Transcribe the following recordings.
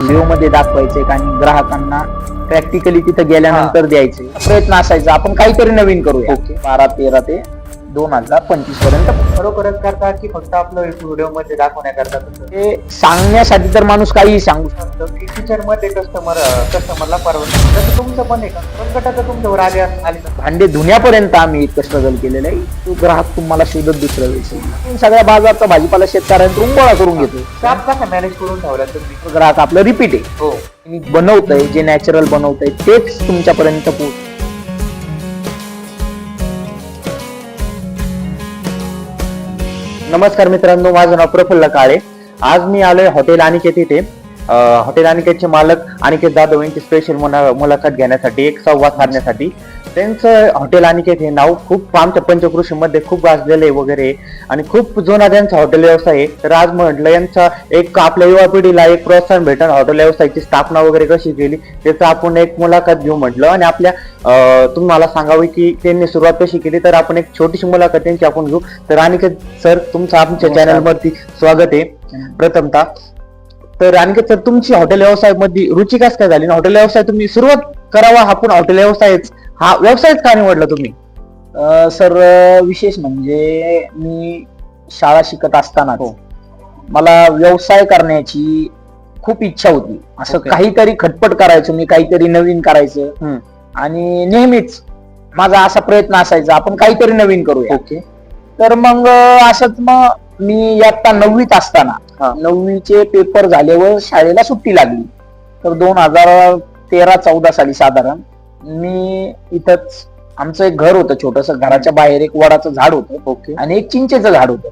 व्हिडिओमध्ये दाखवायचे आणि ग्राहकांना प्रॅक्टिकली तिथं गेल्यानंतर द्यायचे. प्रयत्न असायचा. आपण काहीतरी नवीन करूया. ओके. बारा तेरा ते दोन हजार पंचवीसपर्यंत. खरोखरच करता की फक्त आपलं व्हिडिओमध्ये दाखवण्याकरता तसं? ते सांगण्यासाठी तर माणूस काहीही सांगू शकतो. की फ्युचरमध्ये कस्टमर कस्टमरला परवडत जसं तुमचं पण आहे का? संकटाचं तुमच्यावर आले आले? भांडे धुण्यापर्यंत आम्ही इतकं स्ट्रगल केलेलं आहे. तो ग्राहक तुम्हाला शोधत दुसऱ्या वेळेस. सगळ्या बाजारचा भाजीपाला शेतकऱ्यांकडून गोळा करून घेतो. स्टाफ कसा मॅनेज करून ठेवला तुम्ही? ग्राहक आपलं रिपीट आहे. हो. बनवतंय जे नॅचरल बनवतंय तेच तुमच्यापर्यंत पोहोच नमस्कार मित्रांनो माझं नाव प्रफुल्ल काळे. आज मी आलोय हॉटेल अनिकेत इथे. हॉटेल अनिकेतचे मालक अनिकेत जाधव यांची स्पेशल मुलाखत घेण्यासाठी एक संवाद साधण्यासाठी. त्यांचं हॉटेल अनिकेत हे नाव खूप आमच्या पंचकृषीमध्ये खूप गाजलेलं आहे वगैरे. आणि खूप जुना त्यांचा हॉटेल व्यवसाय आहे. तर आज म्हटलं यांचा एक आपल्या युवा पिढीला एक प्रोत्साहन भेटल हॉटेल व्यवसायाची स्थापना वगैरे कशी केली त्याचं आपण एक मुलाखत घेऊ म्हटलं. आणि आपल्या अं, तुम्हाला सांगावी की त्यांनी सुरुवात कशी केली तर आपण एक छोटीशी मुलाखत त्यांची आपण घेऊ. तर अनिकेत सर तुमचं आमच्या नमस्कार. चॅनल वरती स्वागत आहे. प्रथमतः तर अनिकेत सर तुमची हॉटेल व्यवसायमध्ये रुची कस काय झाली? हॉटेल व्यवसाय तुम्ही सुरुवात करावा हा पण हॉटेल व्यवसायच. हा व्यवसायच का निवडला तुम्ही सर विशेष म्हणजे मी शाळा शिकत असताना हो. मला व्यवसाय करण्याची खूप इच्छा होती असं Okay. काहीतरी खटपट करायचो मी काहीतरी नवीन करायचं. आणि नेहमीच माझा असा प्रयत्न असायचा आपण काहीतरी नवीन करूया ओके तर मग असंच मग मी इयत्ता नववीत असताना. नववीचे पेपर झाल्यावर शाळेला सुट्टी लागली तर दोन हजार तेरा चौदा साली साधारण मी इथंच आमचं एक घर होतं छोटस घराच्या बाहेर एक वडाचं झाड होतं ओके. आणि एक चिंचेचं झाड होतं.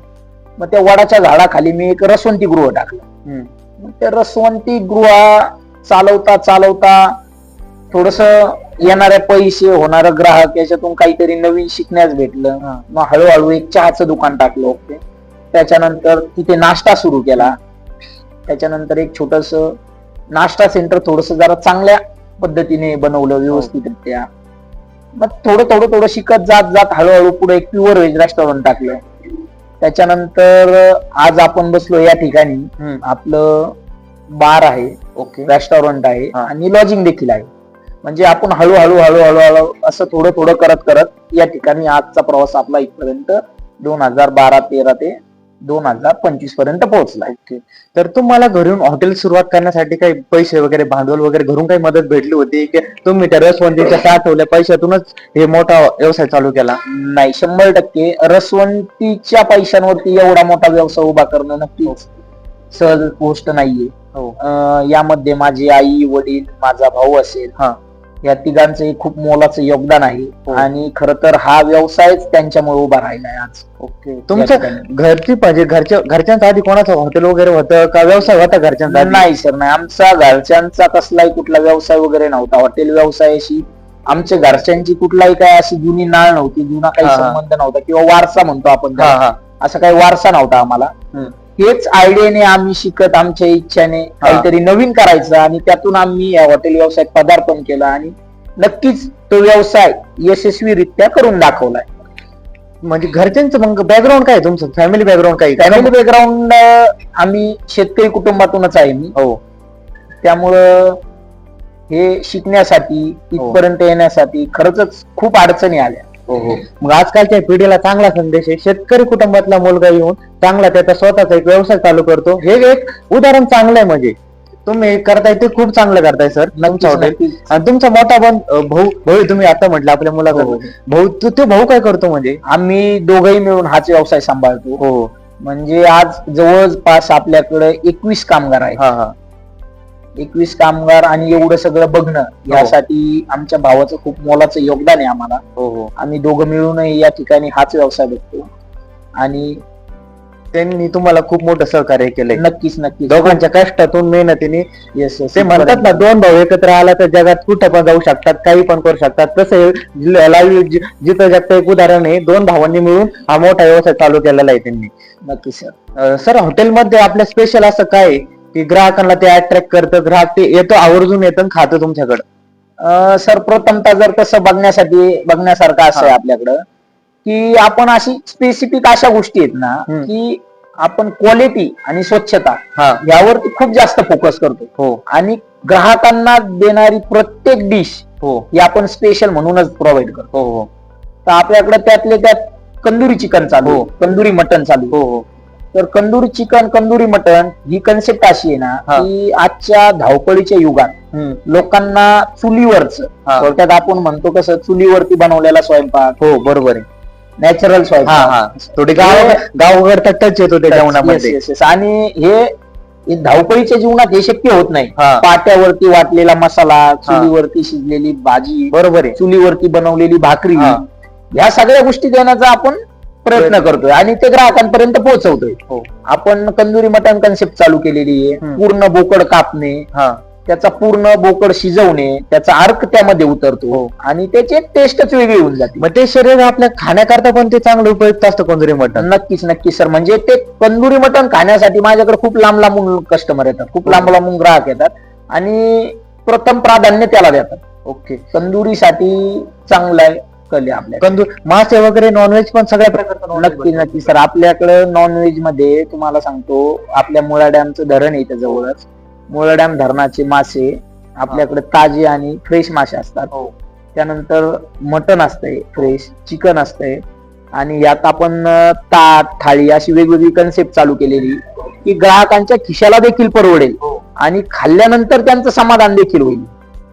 मग त्या वडाच्या झाडाखाली मी एक रसवंती गृह टाकलं. मग त्या रसवंती गृह चालवता चालवता थोडस येणारे पैसे होणारं ग्राहक याच्यातून काहीतरी नवीन शिकण्यास भेटलं. मग हळूहळू एक चहाचं दुकान टाकलं त्याच्यानंतर तिथे नाश्ता सुरू केला. त्याच्यानंतर एक छोटस नाश्ता सेंटर थोडस जरा चांगल्या पद्धतीने बनवलं व्यवस्थितरित्या. मग थोडं थोडं थोडं शिकत जात जात हळूहळू पुढे एक प्युअर व्हेज रेस्टॉरंट टाकलं. त्याच्यानंतर आज आपण बसलो या ठिकाणी. आपलं बार आहे ओके. रेस्टॉरंट आहे हा. आणि लॉजिंग देखील आहे. म्हणजे आपण हळूहळू हळूहळू हळू असं थोडं थोडं करत करत या ठिकाणी आजचा प्रवास आपला इथपर्यंत दोन हजार बारा तेरा ते दोन हजार पंचवीसपर्यंत पोहोचला ओके. तर तुम्हाला घरून हॉटेल सुरुवात करण्यासाठी काही पैसे वगैरे भांडवल वगैरे घरून काही मदत भेटली होती की तुम्ही त्या रसवंतीच्या साठवल्या पैशातूनच हे मोठा व्यवसाय चालू केला? नाही शंभर टक्के. रसवंतीच्या पैशांवरती एवढा मोठा व्यवसाय उभा करणं नक्कीच सहज गोष्ट नाहीये. हो. यामध्ये माझी आई वडील माझा भाऊ असेल. हा. या तिघांचं खूप मोलाचं योगदान आहे. हो. आणि खर तर हा व्यवसायच त्यांच्यामुळे उभा राहिलाय आज. ओके. तुमच्या. घरची म्हणजे घरच्या घरच्यांच्या आधी कोणाचं? हॉटेल वगैरे होतं का? व्यवसाय होता घरच्यांचा? नाही सर नाही. आमचा घरच्यांचा कसलाही कुठला व्यवसाय वगैरे नव्हता. हॉटेल व्यवसायाशी आमच्या घरच्यांची कुठलाही काय अशी जुनी नाळ नव्हती जुना काही. संबंध नव्हता. किंवा वारसा म्हणतो आपण असा काही वारसा नव्हता आम्हाला. हेच आयडियाने आम्ही शिकत आमच्या इच्छाने काहीतरी नवीन करायचं आणि त्यातून आम्ही या हॉटेल व्यवसायात पदार्पण केलं आणि नक्कीच तो व्यवसाय यशस्वीरित्या करून दाखवलाय. म्हणजे घरच्यांचं मग बॅकग्राऊंड काय तुमचं? फॅमिली बॅकग्राऊंड काय? फॅमिली बॅकग्राऊंड आम्ही शेतकरी कुटुंबातूनच आहे मी. हो. त्यामुळं हे शिकण्यासाठी इथपर्यंत येण्यासाठी खरंच खूप अडचणी आल्या. हो हो मग आजकालच्या पिढीला चांगला संदेश आहे. शेतकरी कुटुंबातला मुलगा येऊन चांगला त्याचा स्वतःचा एक व्यवसाय चालू करतो. हे एक उदाहरण चांगलं आहे म्हणजे. तुम्ही करताय ते खूप चांगलं करताय सर. तुमचं हॉटेल नक्कीच. आणि तुमचा मोठा पण भाऊ भाऊ तुम्ही आता म्हटलं आपल्या हो, हो. भाऊ तो तो भाऊ काय करतो म्हणजे? आम्ही दोघही मिळून हाच व्यवसाय सांभाळतो. हो. म्हणजे आज जवळपास आपल्याकडे एकवीस कामगार आहेत. हा हा. एकवीस कामगार आणि एवढं सगळं बघणं यासाठी आमच्या भावाचं खूप मोलाचं योगदान आहे आम्हाला. हो हो. आम्ही दोघं मिळूनही या ठिकाणी हाच व्यवसाय बघतो. आणि त्यांनी तुम्हाला खूप मोठं सहकार्य केलंय. नक्कीच नक्कीच. दोघांच्या कष्टातून मेहनतीने येस ते म्हणतात ना दोन भाऊ एकत्र आला तर जगात कुठं पण जाऊ शकतात काही पण करू शकतात. तसं लाईव्ह जिथं जगतं एक उदाहरण आहे दोन भावांनी मिळून हा मोठा व्यवसाय चालू केलेला आहे त्यांनी. नक्कीच सर सर हॉटेलमध्ये आपल्या स्पेशल असं काय आहे? की ग्राहकांना ते अट्रॅक्ट करतं ग्राहक ते येतो आवर्जून येतं आणि खातं तुमच्याकडं सर प्रथमतः जर तसं बघण्यासाठी बघण्यासारखं असं आहे. आपल्याकडं की आपण अशी स्पेसिफिक अशा गोष्टी आहेत ना. की आपण क्वालिटी आणि स्वच्छता हा यावरती खूप जास्त फोकस करतो हो आणि ग्राहकांना देणारी प्रत्येक डिश हो ही आपण स्पेशल म्हणूनच प्रोव्हाइड करतो हो हो तर आपल्याकडे त्यातले त्यात कंदुरी चिकन चालू हो. कंदुरी मटन चालू. हो हो तर कंदुरी चिकन कंदुरी मटन ही कन्सेप्ट अशी आहे ना हा. की आजच्या धावपळीच्या युगात हम्म. लोकांना चुलीवरच हा. थोडक्यात आपण म्हणतो कसं चुलीवरती बनवलेला स्वयंपाक हो बरोबर आहे नॅचरल हा स्वयंपाक हा थोडी गाव गावाकडचा टच येतो त्या जेवणामध्ये Yes, yes, yes. आणि हे हे धावपळीच्या जीवनात हे शक्य होत नाही हा पाट्यावरती वाटलेला मसाला चुलीवरती शिजलेली भाजी बरोबर आहे चुलीवरती बनवलेली भाकरी हा. ह्या सगळ्या गोष्टी देण्याचा आपण प्रयत्न करतोय आणि ते ग्राहकांपर्यंत पोहोचवतोय. हो. आपण कंदुरी मटण कन्सेप्ट चालू केलेली आहे. पूर्ण बोकड कापणे हा. त्याचा पूर्ण बोकड शिजवणे त्याचा अर्क त्यामध्ये उतरतो हो. आणि त्याची टेस्टच वेगळी होऊन जाते. मग ते शरीर आपल्या खाण्याकरता पण ते चांगलं उपयुक्त असतं कोणतरी मटण. नक्कीच नक्कीच सर. म्हणजे ते कंदुरी मटण खाण्यासाठी माझ्याकडे खूप लांब लांबून कस्टमर येतात. खूप हो. लांब लांबून ग्राहक येतात आणि प्रथम प्राधान्य त्याला देतात. ओके. तंदुरीसाठी चांगला आहे. कले आपल्या कंदूर मासे वगैरे नॉनव्हेज पण सगळ्या प्रकारचं नक्की नक्की. सर आपल्याकडे नॉनव्हेजमध्ये तुम्हाला सांगतो आपल्या मुळा डॅमचं धरण आहे इथं जवळच मुळा डॅम धरणाचे मासे आपल्याकडे ताजे आणि फ्रेश मासे असतात. हो. त्यानंतर मटन असतंय फ्रेश चिकन असतंय. आणि यात आपण ताट थाळी अशी वेगवेगळी कन्सेप्ट चालू केलेली की ग्राहकांच्या खिशाला देखील परवडेल. हो. आणि खाल्ल्यानंतर त्यांचं समाधान देखील होईल.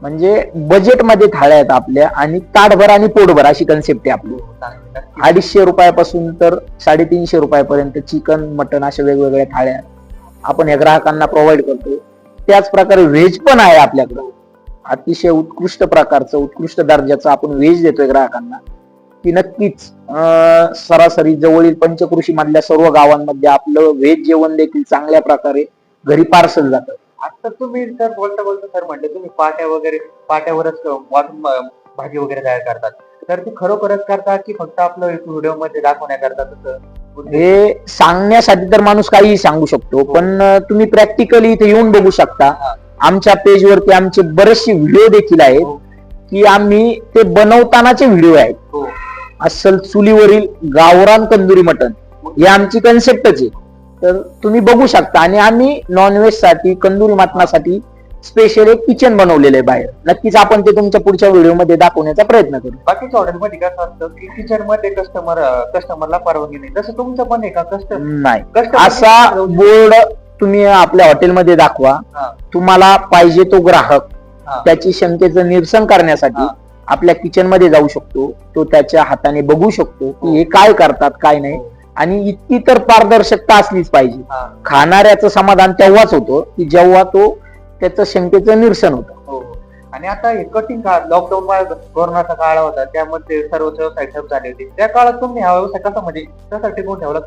म्हणजे बजेटमध्ये थाळ्या आहेत आपल्या आणि ताटभर आणि पोटभर अशी कन्सेप्ट आहे आपली. अडीचशे रुपयापासून तर साडेतीनशे रुपयापर्यंत चिकन मटन अशा वेगवेगळ्या थाळ्या आपण या ग्राहकांना प्रोव्हाइड करतो. त्याच प्रकारे व्हेज पण आहे आपल्याकडं. अतिशय उत्कृष्ट प्रकारचं उत्कृष्ट दर्जाचं आपण व्हेज देतोय ग्राहकांना. की नक्कीच सरासरी जवळील पंचकृषी मधल्या सर्व गावांमध्ये आपलं व्हेज जेवण देखील चांगल्या प्रकारे घरी पार्सल जातं. आता तुम्ही तर बोलता बोलता सर म्हणले तुम्ही पाट्या वगैरे पाट्यावरच भाजी वगैरे तयार करतात. तर ती खरोखरच करतात की फक्त आपलं व्हिडिओमध्ये दाखवण्याकरता तसं? हे सांगण्यासाठी तर माणूस काहीही सांगू शकतो पण अं, तुम्ही प्रॅक्टिकली इथे येऊन बघू शकता. आमच्या पेजवरती आमचे बरेचसे व्हिडिओ देखील आहेत हो. की आम्ही ते बनवतानाचे व्हिडिओ आहेत. हो. अस्सल चुलीवरील गावरान कंदुरी मटन ही आमची कन्सेप्टच आहे. तर तुम्ही बघू शकता. आणि आम्ही नॉनव्हेजसाठी कंदुरी मटणासाठी स्पेशल एक किचन बनवलेलं आहे बाहेर. नक्कीच आपण ते तुमच्या पुढच्या व्हिडिओमध्ये दाखवण्याचा प्रयत्न करू. बाकीच्या हॉटेलमध्ये कसं असतं की किचनमध्ये कस्टमर कस्टमरला परवानगी नाही. तसं तुमचं पण आहे का? कस्टमर नाही. कस्टमर असा बोर्ड तुम्ही आपल्या हॉटेलमध्ये दाखवा. हा. तुम्हाला पाहिजे तो ग्राहक. हा. त्याची शंकेचं निरसन करण्यासाठी हा. आपल्या किचनमध्ये जाऊ शकतो. तो त्याच्या हाताने बघू शकतो की हे. काय करतात काय नाही. आणि इतकी तर पारदर्शकता असलीच पाहिजे. हा. खाणाऱ्याचं समाधान तेव्हाच होतं की जेव्हा तो त्याचं शंकेचं निरसन होतं. हो आणि आता हे कठीण काळ लॉकडाऊन कोरोनाचा काळ होता त्यामध्ये सर्व व्यवसाय ठप झाले होते. त्या काळात तुम्ही हा व्यवसाय कसा म्हणजे कसा टिकवून ठेवला?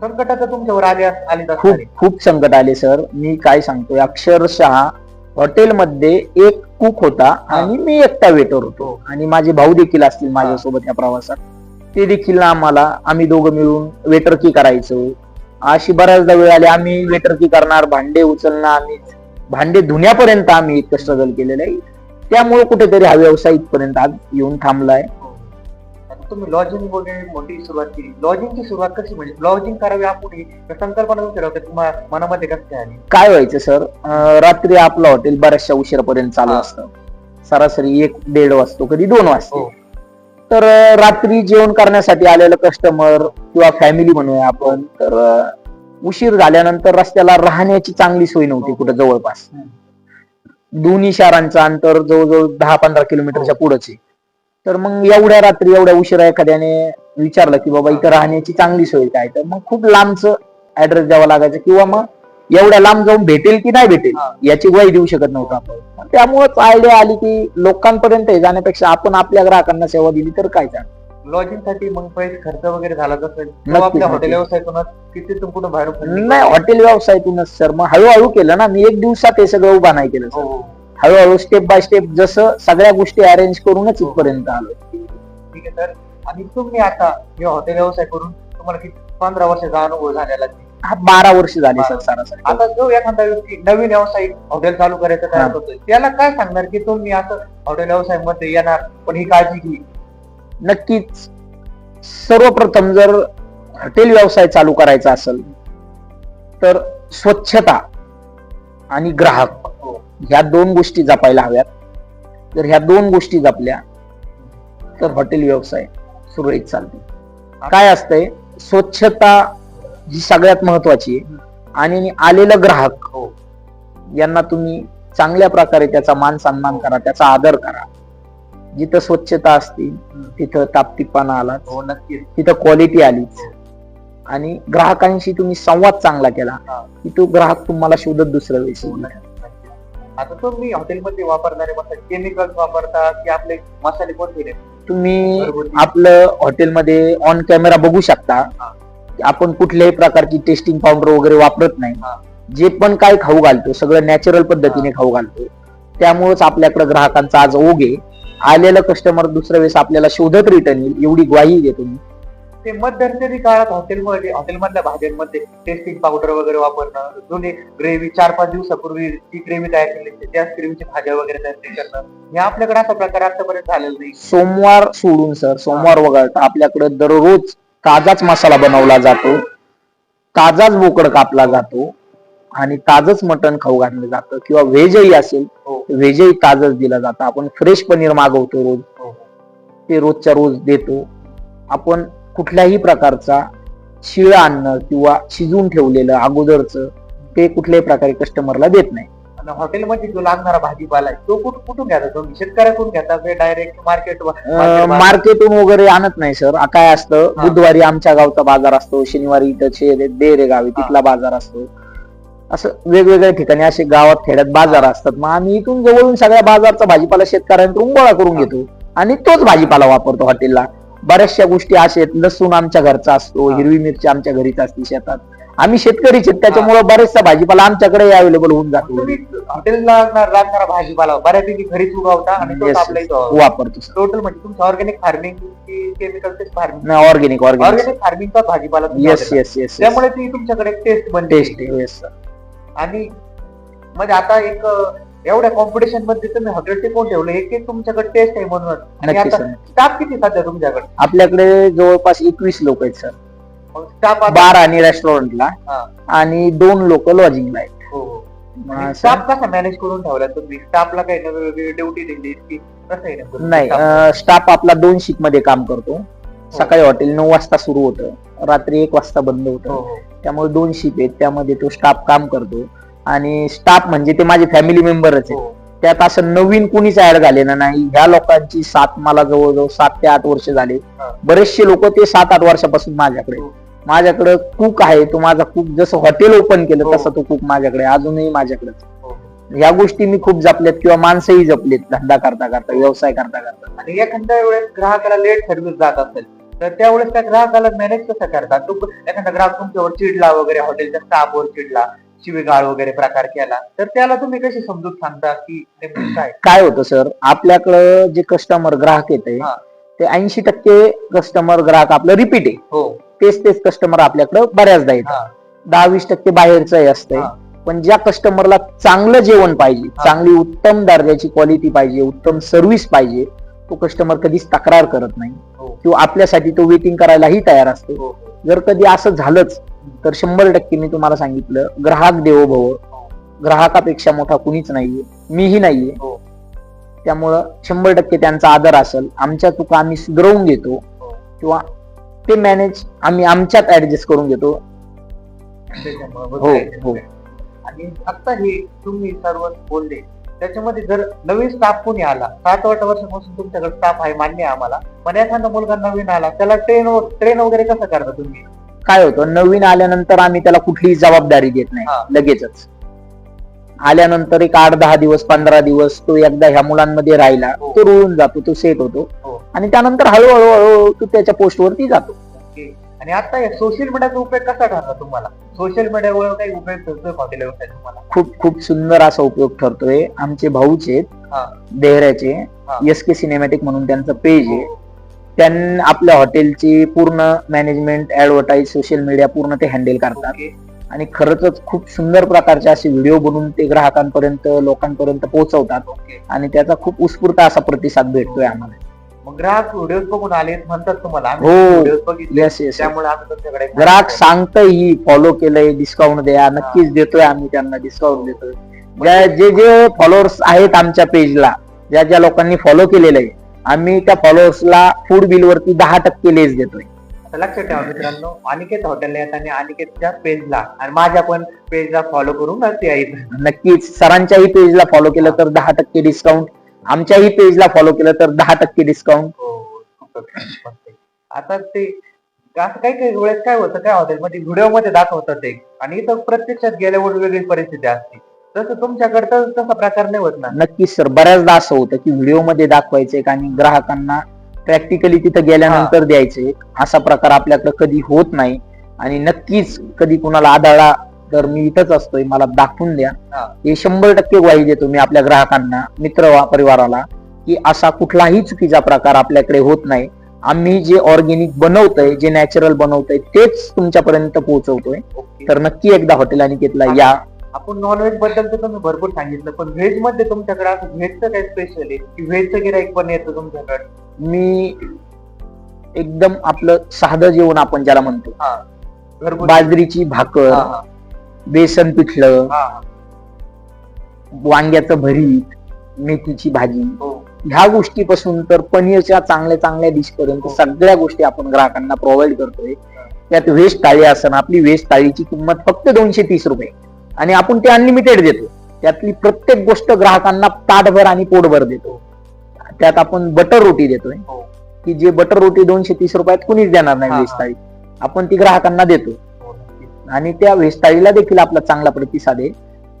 संकटाचा तुमच्यावर आले आले खूप खूप संकट आले सर. मी काय सांगतोय अक्षरशः हॉटेलमध्ये एक कुक होता आणि मी एकटा वेटर होतो. आणि माझे भाऊ देखील असतील माझ्यासोबत या प्रवासात. ते देखील आम्हाला आम्ही दोघं मिळून वेटर की करायचो. अशी बऱ्याचदा वेळ आली आम्ही वेटर की करणार भांडे उचलणार आम्ही भांडे धुण्यापर्यंत आम्ही इतकं स्ट्रगल केलेलं आहे. त्यामुळे कुठेतरी हा व्यवसाय इथपर्यंत आज येऊन थांबलाय. तुम्ही लॉजिंग वगैरे मोठी सुरुवात केली. लॉजिंगची सुरुवात कशी म्हणजे लॉजिंग करावी आपण संकल्पना तुम्हाला मनामध्ये कसं काय आली? काय व्हायचं सर रात्री आपलं हॉटेल बऱ्याचशा उशिरापर्यंत चालू. असतं. सरासरी एक दीड वाजतो कधी दोन वाजतो हो. तर रात्री जेवण करण्यासाठी आलेलं कस्टमर किंवा फॅमिली म्हणूया आपण तर उशीर झाल्यानंतर रस्त्याला राहण्याची चांगली सोय नव्हती. कुठं जवळपास. दोन्ही शहरांचं अंतर जवळजवळ दहा पंधरा किलोमीटरच्या पुढेच आहे तर मग एवढ्या रात्री एवढ्या उशिरा एखाद्याने विचारलं की बाबा इथं राहण्याची चांगली सोय काय तर मग खूप लांबचं ऍड्रेस द्यावा लागायचं किंवा मग एवढ्या लांब जाऊन भेटेल की नाही भेटेल. याची ग्वाही देऊ शकत नव्हतं आपण त्यामुळेच आयडिया आली की लोकांपर्यंत हे जाण्यापेक्षा आपण आपल्या ग्राहकांना सेवा दिली तर काय चालेल लॉजिंगसाठी मग पैसे खर्च वगैरे झाला आपल्या हॉटेल. व्यवसायातूनच किती बाहेर नाही हॉटेल व्यवसायातूनच सर. मग हळूहळू केलं ना मी एक दिवसात हे सगळं उभा नाही केलं हो हो. हळूहळू स्टेप बाय स्टेप जसं सगळ्या गोष्टी अरेंज करूनच इथपर्यंत आलो. ठीक आहे सर. आणि तुम्ही आता हे हॉटेल व्यवसाय करून तुम्हाला किती पंधरा वर्षाचा अनुभव झालेला. हा बारा वर्ष झाली सर सरासरी आता जो एखादा व्यक्ती नवीन व्यवसाय हॉटेल चालू करायचा तयार. करतोय त्याला काय सांगणार की तुम्ही असं हॉटेल व्यवसायमध्ये येणार पण ही काळजी घे. नक्कीच. सर्वप्रथम जर हॉटेल व्यवसाय चालू करायचा असेल तर स्वच्छता आणि ग्राहक हो. ह्या दोन गोष्टी जपायला हव्यात. जर ह्या दोन गोष्टी जपल्या तर हॉटेल व्यवसाय सुरळीत चालते काय असतंय? स्वच्छता ही सगळ्यात महत्वाची आहे आणि आलेलं ग्राहक हो यांना तुम्ही चांगल्या प्रकारे त्याचा मान सन्मान करा त्याचा आदर करा जिथं स्वच्छता असतील तिथं तापतीपणा आला हो नक्कीच तिथं क्वालिटी आलीच आणि ग्राहकांशी तुम्ही संवाद चांगला केला हा. की तो ग्राहक तुम्हाला शोधत दुसरं वेळेस येईल. आता तुम्ही हॉटेलमध्ये वापरणारे मसाले केमिकल्स वापरता की आपले मसाले कोणते रे? तुम्ही घरगुती? आपलं हॉटेलमध्ये ऑन कॅमेरा बघू शकता हा. आपण कुठल्याही प्रकारची टेस्टिंग पावडर वगैरे वापरत नाही. जे पण काय खाऊ घालतो सगळं नॅचरल पद्धतीने खाऊ घालतो त्यामुळेच आपल्याकडे ग्राहकांचा आज ओघ आलेलं कस्टमर दुसऱ्या वेळेस आपल्याला शोधत रिटर्न येईल एवढी ग्वाही देतो मी ते मध्यंतरी काळात हॉटेलमध्ये हॉटेलमधल्या भाज्यांमध्ये टेस्टिंग पावडर वगैरे वापरणं जुनी ग्रेव्ही चार पाच दिवसापूर्वी जी ग्रेव्ही तयार केली असते त्याच ग्रेव्हीची भाज्या वगैरे तयार करणं. हे आपल्याकडे असा प्रकार आतापर्यंत झालेला नाही. सोमवार सोडून सर सोमवार वगळता आपल्याकडे दररोज ताजाच मसाला बनवला जातो ताजाच बोकड कापला जातो आणि ताजच मटण खाऊ घातलं जातं किंवा व्हेजही असेल हो. व्हेजही ताजच दिलं जातं. आपण फ्रेश पनीर मागवतो रोज. हो. ते रोजच्या रोज देतो. आपण कुठल्याही प्रकारचा शिळ अन्न किंवा शिजून ठेवलेलं अगोदरचं ते कुठल्याही प्रकारे कस्टमरला देत नाही. आणि हॉटेलमध्ये जो लागणारा भाजीपाला आहे तो कुठं कुठून घ्यायचा? तुम्ही शेतकऱ्याकडून घेता ते डायरेक्ट मार्केट मार्केटून वगैरे आणत नाही सर काय असतं हा. बुधवारी आमच्या गावचा बाजार असतो शनिवारी इथं शे- देरे गावी तिथला बाजार असतो. असं वेगवेगळ्या ठिकाणी असे गावात खेड्यात बाजार असतात. मग आम्ही इथून जवळून सगळ्या बाजारचा भाजीपाला शेतकऱ्यांकडून गोळा करून हा. घेतो. आणि तोच भाजीपाला वापरतो हॉटेलला. बऱ्याचशा गोष्टी अशा आहेत. लसूण आमच्या घरचा असतो हा. हिरवी मिरची आमच्या घरीच असते शेतात. आम्ही शेतकरीच आहेत त्याच्यामुळे बरेचसा भाजीपाला आमच्याकडे अवेलेबल होऊन जातो. तुम्ही हॉटेलला लागणार- लागणारा भाजीपाला बऱ्यापैकी घरीच उगवता आणि तो Yes, आपल्या yes. इथं वापरतो टोटल म्हणजे तुमचं ऑर्गॅनिक फार्मिंग की chemical farming organic organic organic फार्मिंगचा भाजीपाला तुम्ही येस हॉटेलला- येस येस त्यामुळे ती तुमच्याकडे टेस्ट बनते. टेस्ट येस आणि म्हणजे आता एक अं, एवढ्या कॉम्पिटिशनमध्ये तुम्ही हॉटेल टिकवून ठेवलं? एक एक तुमच्याकडे टेस्ट आहे म्हणून. आणि नक्की आता सर स्टाफ किती सध्या तुमच्याकडे? आपल्याकडे जवळपास एकवीस लोक आहेत सर स्टाफ बार आणि रेस्टॉरंटला हा. आणि दोन लोक लॉजिंगला आहेत स्टाफ असं- कसा मॅनेज करून ठेवला तुम्ही स्टाफला काही वेगळी ड्युटी दिली की कसं आहे नेमकं? नाही? स्टाफ आपला दोन शिफ्टमध्ये काम करतो सकाळी हॉटेल नऊ वाजता सुरू होतं रात्री एक वाजता बंद हो, होतं हो. त्यामुळे दोन शिफ्ट आहेत त्यामध्ये तो स्टाफ काम करतो आणि स्टाफ म्हणजे ते माझे फॅमिली मेंबरच आहेत हो. त्यात असं नवीन कुणीच ऍड झालेलं नाही ह्या लोकांची सात मला जवळजवळ सात ते आठ वर्ष झाले हा. बरेचसे लोक ते सात आठ वर्षापासून माझ्याकडे हो. माझ्याकडे कुक आहे तो माझा कुक जसं हॉटेल ओपन केलं हो. तसं तो कुक माझ्याकडे. अजूनही माझ्याकडे हो. ह्या गोष्टी मी खूप जपल्यात किंवा माणसंही जपलेत धंदा करता करता व्यवसाय करता करता आणि एखाद्या वेळेस ग्राहकाला लेट सर्व्हिस जात असेल तर त्यावेळेस त्या ग्राहकाला मॅनेज कसं करतात तो एखादा ग्राहक तुमच्यावर चिडला वगैरे हॉटेलच्या स्टाफवर चिडला शिवीगाळ वगैरे प्रकार केला तर त्याला तुम्ही कशी समजूत सांगता की नेमकं काय काय होतं सर आपल्याकडं जे कस्टमर ग्राहक येते. ते ऐंशी टक्के कस्टमर ग्राहक आपलं रिपीट आहे हो तेच तेच कस्टमर आपल्याकडं बऱ्याचदा येतात. हा. दहा वीस टक्के बाहेरचंही असतंय. हा. पण ज्या कस्टमरला चांगलं जेवण पाहिजे हा. चांगली उत्तम दर्जाची क्वालिटी पाहिजे उत्तम सर्व्हिस पाहिजे तो कस्टमर कधीच तक्रार करत नाही. हो. किंवा आपल्यासाठी तो वेटिंग करायलाही तयार असतो. हो. जर कधी असं झालंच तर शंभर टक्के मी तुम्हाला सांगितलं ग्राहक देवो भव. ग्राहकापेक्षा मोठा कुणीच नाहीये मीही नाहीये. हो. त्यामुळं शंभर टक्के त्यांचा आदर असेल. आमच्या चुका आम्ही सुधरवून घेतो. हो. किंवा ते मॅनेज आम्ही आमच्यात ऍडजस्ट करून घेतो हो. हो आणि आता हे तुम्ही सर्व बोलले त्याच्यामध्ये जर नवीन स्टाफ कोणी आला सात आठ वर्षापासून तुमच्याकडे स्टाफ आहे मान्य आहे आम्हाला पण एखादा मुलगा नवीन आला त्याला ट्रेन ट्रेन वगैरे कसं करता तुम्ही काय होतं नवीन आल्यानंतर आम्ही त्याला कुठलीही जबाबदारी देत नाही. लगेचच आल्यानंतर एक आठ दहा दिवस पंधरा दिवस तो एकदा ह्या मुलांमध्ये राहिला हो. तो रुळून जातो तो सेट होतो. आणि त्यानंतर हळूहळू हळूहळू तो त्याच्या पोस्टवरती जातो. आणि आता सोशल मीडियाचा उपयोग कसा ठरला तुम्हाला सोशल मीडियावर काही उपयोग ठरतोय हॉटेल व्यवसाय तुम्हाला खूप खूप सुंदर असा उपयोग ठरतोय आमचे भाऊच आहेत. देहऱ्याचे. एस के सिनेमॅटिक म्हणून त्यांचं पेज आहे. त्यांनी आपल्या हॉटेलची पूर्ण मॅनेजमेंट ऍडव्हर्टाईज सोशल मीडिया पूर्ण ते हँडल करतात. आणि खरंच खूप सुंदर प्रकारचे असे व्हिडिओ बनवून ते ग्राहकांपर्यंत लोकांपर्यंत पोहोचवतात. आणि त्याचा खूप उत्स्फूर्त असा प्रतिसाद भेटतोय आम्हाला मग ग्राहक व्हिडिओ बघून आले म्हणतात तुम्हाला आम्ही हो. व्हिडिओ बघितले त्यामुळे आम्ही तुमच्याकडे ग्राहक सांगतय ही फॉलो केलंय डिस्काउंट द्या नक्कीच देतोय आम्ही त्यांना डिस्काउंट देतोय. ज्या जे जे फॉलोअर्स आहेत आमच्या पेजला ज्या ज्या लोकांनी फॉलो केलेलं आहे आम्ही त्या फॉलोअर्सला फूड बिल वरती दहा टक्के लेस देतोय. लक्षात ठेवा मित्रांनो अनिकेत हॉटेलला येताना अनिकेतच्या पेजला आणि माझ्या पण पेजला फॉलो करून नक्की यायचं नक्कीच सरांच्याही पेजला फॉलो केलं तर दहा टक्के डिस्काउंट आमच्याही पेजला फॉलो केलं तर दहा टक्के डिस्काउंट हो. आता ते असं काही काही वेळेस काय होतं काय हॉटेलमध्ये व्हिडिओमध्ये दाखवतात ते. आणि इथं प्रत्यक्षात गेल्यावर वेगळी परिस्थिती असते. तसं तुमच्याकडे तर तसा प्रकार नाही होत ना? नक्कीच सर बऱ्याचदा असं होतं की व्हिडिओमध्ये दाखवायचं आणि ग्राहकांना प्रॅक्टिकली तिथं गेल्यानंतर द्यायचं. असा प्रकार आपल्याकडे कधी होत नाही. आणि नक्कीच कधी कुणाला आढळला तर मी इथंच असतोय. मला दाखवून द्या. हा. शंभर टक्के ग्वाही देतो मी आपल्या ग्राहकांना मित्र परिवाराला की असा कुठलाही चुकीचा प्रकार आपल्याकडे होत नाही. आम्ही जे ऑर्गेनिक बनवतोय जे नॅचरल बनवतोय तेच तुमच्यापर्यंत पोहोचवतोय. तर नक्की एकदा हॉटेल अनिकेतला या. आपण नॉनव्हेजबद्दल तर तुम्ही भरपूर सांगितलं पण व्हेजमध्ये तुमच्याकडे असं व्हेजचं काय स्पेशल आहे? की व्हेजचं गिराईक पण येतं तुमच्याकडे? मी एकदम आपलं साधं जेवण आपण ज्याला म्हणतो. बाजरीची भाकर बेसन पिठलं हा. वांग्याचं भरीत मेथीची भाजी हो ह्या गोष्टीपासून तर पनीरच्या चांगल्या चांगल्या डिश पर्यंत हो. सगळ्या गोष्टी आपण ग्राहकांना प्रोव्हाइड करतोय त्यात व्हेज थाळी असन आपली व्हेज थाळीची किंमत फक्त दोनशे तीस रुपये आणि आपण ते अनलिमिटेड देतो त्यातली प्रत्येक गोष्ट ग्राहकांना ताटभर आणि पोटभर देतो त्यात आपण बटर रोटी देतोय हो. की जे बटर रोटी दोनशे तीस रुपयात कुणीच देणार नाही व्हेज. थाळी आपण ती ग्राहकांना देतो. आणि त्या व्हेज थाळीला देखील आपला चांगला प्रतिसाद आहे.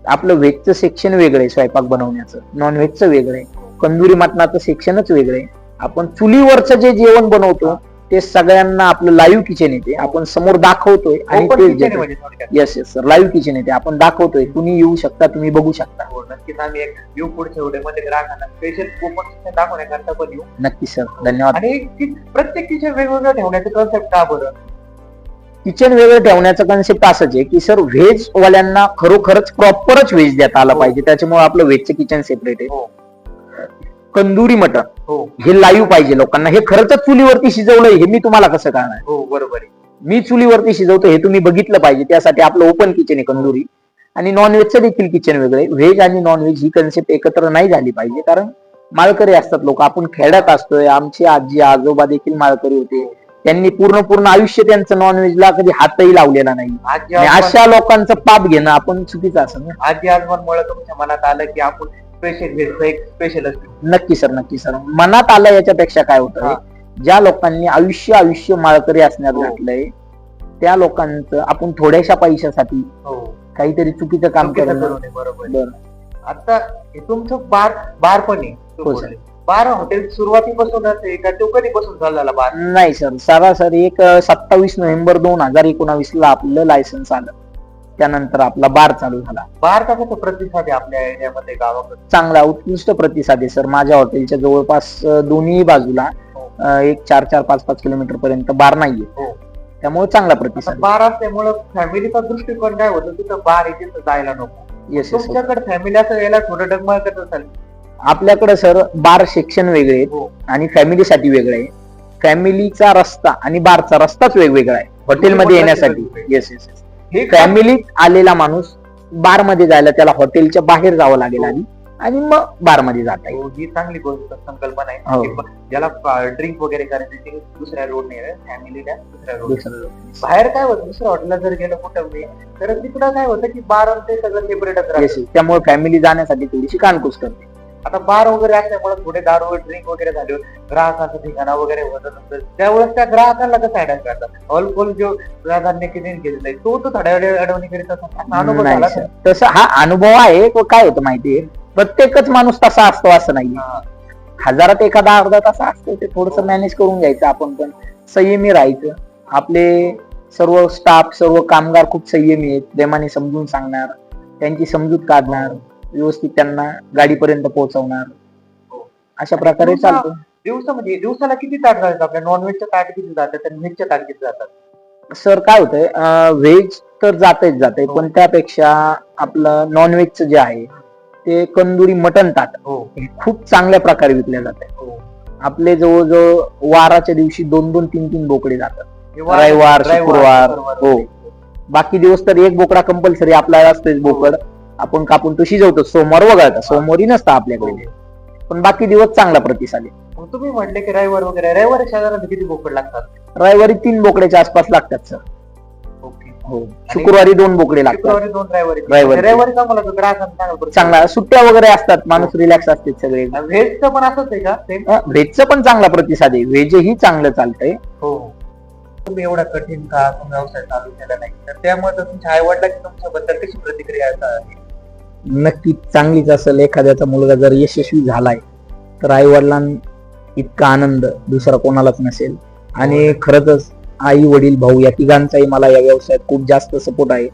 आपलं व्हेजचं सेक्शन वेगळं आहे स्वयंपाक बनवण्याचं. नॉन व्हेजचं वेगळं आहे. कंदुरी मटणाचं सेक्शनच वेगळं आहे. आपण चुलीवरचं जे जेवण बनवतो ते सगळ्यांना आपलं लाईव्ह किचन येते. आपण समोर दाखवतोय आणि तेच म्हणजे थोडक्यात. Yes yes sir live kitchen येते. आपण दाखवतोय. तुम्ही येऊ शकता तुम्ही बघू शकता. हो नक्कीच आम्ही एक येऊ पुढच्या व्हिडिओमध्ये ग्राहकांना स्पेशल किचन दाखवण्याकरता पण येऊ. नक्की सर धन्यवाद. आणि प्रत्येक किचन वेगवेगळं ठेवण्याचं कन्सेप्ट का बरं? किचन वेगळं ठेवण्याचं कन्सेप्ट असंच आहे की सर व्हेज वाल्यांना खरोखरच प्रॉपरच व्हेज देता आलं हो. पाहिजे. त्याच्यामुळे आपलं व्हेजचं किचन सेपरेट आहे. हो. कंदुरी मटण. हो. हे लाईव्ह पाहिजे लोकांना. हे खरंच चुलीवरती शिजवलंय हे मी तुम्हाला कसं कळणार हो बरोबर आहे. मी चुलीवरती शिजवतो हे तुम्ही बघितलं पाहिजे. त्यासाठी आपलं ओपन किचन आहे कंदुरी आणि नॉनव्हेजचं देखील किचन वेगळं व्हेज आणि नॉनव्हेज ही कन्सेप्ट एकत्र नाही झाली पाहिजे. कारण माळकरी असतात लोक. आपण खेड्यात असतोय. आमचे आजी आजोबा देखील माळकरी होते. त्यांनी पूर्ण पूर्ण आयुष्य त्यांचं नॉनव्हेजला कधी हातही लावलेला नाही आजी आणि आजोबा- अशा लोकांचं पाप घेणं आपण चुकीचं असं ना आजी आजोबांमुळे तुमच्या मनात आलं की आपण स्पेशल व्हेजचं एक स्पेशल असतो नक्की सर नक्की सर मनात आलं याच्यापेक्षा काय. होतं ज्या लोकांनी आयुष्य आयुष्य माळकरी असण्यात हो. घातलंय त्या लोकांचं आपण थोड्याशा पैशासाठी हो काहीतरी चुकीचं काम चुकीचं करणं करू नये, बरोबर. बरं. आता हे तुमचं बार बार पण आहे तू हो. बार हॉटेल सुरुवातीपासूनच आहे का तो कधीपासून बार? नाही सर सरासरी एक सत्तावीस नोव्हेंबर दोन हजार एकोणावीस ला आपलं लायसन्स आलं. त्यानंतर आपला बार चालू झाला. बार का कसं प्रतिसाद आहे आपल्या एरियामध्ये गावाकडे चांगला उत्कृष्ट प्रतिसाद आहे सर. माझ्या हॉटेलच्या जवळपास दोन्ही बाजूला हो. एक चार चार पाच पाच किलोमीटर पर्यंत बार नाहीये. हो. त्यामुळे चांगला प्रतिसाद बार असल्यामुळं फॅमिलीचा दृष्टिकोन काय होतं? तिथं बार आहे तिथं जायला नको. तुमच्याकडे फॅमिली असं यायला थोडं डगमग करत असेल. आपल्याकडे सर बार सेक्शन वेगळे हो. आणि फॅमिलीसाठी वेगळे आहे. फॅमिलीचा रस्ता आणि बारचा रस्ताच वेगवेगळा आहे. हॉटेलमध्ये येण्यासाठी. येस येस हे का- फॅमिलीत आलेला माणूस बारमध्ये जायला त्याला हॉटेलच्या बाहेर जावं लागेल आधी आणि मग बारमध्ये जाता येईल. हो, ही चांगली गोष्ट संकल्पना आहे. हो. ज्याला ड्रिंक वगैरे करायचं दुसऱ्या रोड नाही फॅमिलीला दुसऱ्या रोड. बाहेर काय होतं? दुसऱ्या हॉटेलला जर गेलं कुठं मी तर तिकडं काय होतं की बार ते सगळं सेपरेटच राहतं. त्यामुळे फॅमिली जाण्यासाठी थोडीशी कानकूस करते. आता बार वगैरे असल्यामुळे थोडे दारू ड्रिंक वगैरे झाले. ग्राहकांचा ठिकाणा वगैरे होत असेल त्यावेळेस त्या ग्राहकांना कसं अडॅप्ट करतात? अल्कोहोल जो प्राधान्य किती आहे तो तो थोड्या वेळ अडवणी करीत असतो. असा अनुभव झाला. तसं हा अनुभव आहे व काय होतं माहितीये प्रत्येकच माणूस तसा असतो असं नाही हा. हजारात एखादा अर्धा तास असतो ते थोडस मॅनेज करून घ्यायचं आपण पण संयमी राहायचं. आपले सर्व स्टाफ सर्व कामगार खूप संयमी आहेत. प्रेमाने समजून सांगणार त्यांची समजूत काढणार. व्यवस्थित त्यांना गाडीपर्यंत पोहोचवणार. अशा प्रकारे चालतो दिवसा म्हणजे दिवसाला किती ताट जातात आपल्या नॉनव्हेजच्या ताट किती जातात आणि व्हेजच्या ताट किती जातात? सर काय होतंय व्हेज तर जातेच जाते हो. पण त्यापेक्षा आपलं नॉनव्हेजचं जे आहे ते कंदुरी मटन ताट हो. हे खूप चांगल्या प्रकारे विकल्या जाते हो. आपले जवळजवळ वाराच्या दिवशी दोन दोन तीन तीन बोकडे जातात. वार- रविवार, रविवार, शुक्रवार, शुक्रवार. हो. बाकी दिवस तर एक बोकडा कंपल्सरी आपल्याला असतोच बोकड. आपण कापून तो शिजवतो. सोमवार वगळता. सोमवारी नसतं आपल्याकडे. ते. पण बाकी दिवस चांगला प्रतिसाद आहे मग तुम्ही म्हटले की रविवार वगैरे. रविवारी साधारण किती बोकड लागतात? रविवारी तीन बोकड्याच्या आसपास लागतात सर. ओके. हो. शुक्रवारी दोन बोकडे लागतात. शुक्रवारी दोन रविवारी. रविवारी. रविवारी चांगला सुट्ट्या वगैरे असतात. माणूस रिलॅक्स असते सगळे. व्हेजचं पण असंच आहे का? सेम व्हेजचं पण चांगला प्रतिसाद आहे व्हेजही चांगलं चालतंय. हो. तुम्ही एवढा कठीण का? व्यवसाय चालू केला नाही. तर त्यामुळे तर तुमच्या आई वडिलांची तुमच्याबद्दल कशी प्रतिक्रिया आहे? नक्कीच चांगलीच असेल. एखाद्याचा मुलगा जर यशस्वी झालाय तर आई इतका आनंद दुसरा कोणालाच नसेल. आणि खरंच आई वडील भाऊ या तिघांचाही मला या व्यवसायात खूप जास्त सपोर्ट आहे.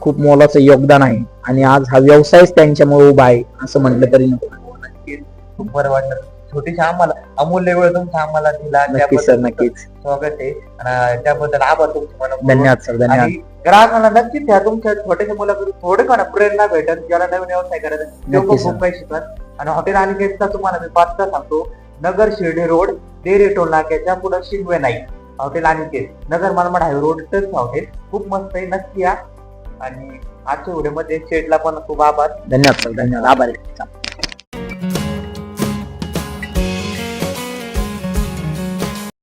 खूप मोलाचं योगदान आहे. आणि आज हा व्यवसायच त्यांच्यामुळे उभा आहे असं म्हटलं तरी नको. नक्कीच. खूप बरं वाटलं. छोटीशी आम्हाला अमूल्य वेळ तुमचा आम्हाला दिला. नक्कीच सर नक्कीच. स्वागत आहे. आणि त्याबद्दल आभार तुमचे. धन्यवाद सर धन्यवाद. ग्राहकांना नक्कीच ह्या तुमच्या छोट्याशा मुलाकडून थोडं का ना प्रेरणा भेटत ज्याला नवीन व्यवसाय करायचा खूप. काही शिकत आणि हॉटेल आणि गेटचा तुम्हाला मी पाचचा सांगतो नगर शिर्डी रोड डेरे टोल नाक्याच्या पुढे शिंगवे नाही हॉटेल आणि gate Nagar मालमड highway road touch hotel. खूप मस्त आहे नक्की या. आणि आजच्या व्हिडिओमध्ये शेडला पण खूप आभार. धन्यवाद सर धन्यवाद. आभार आहे.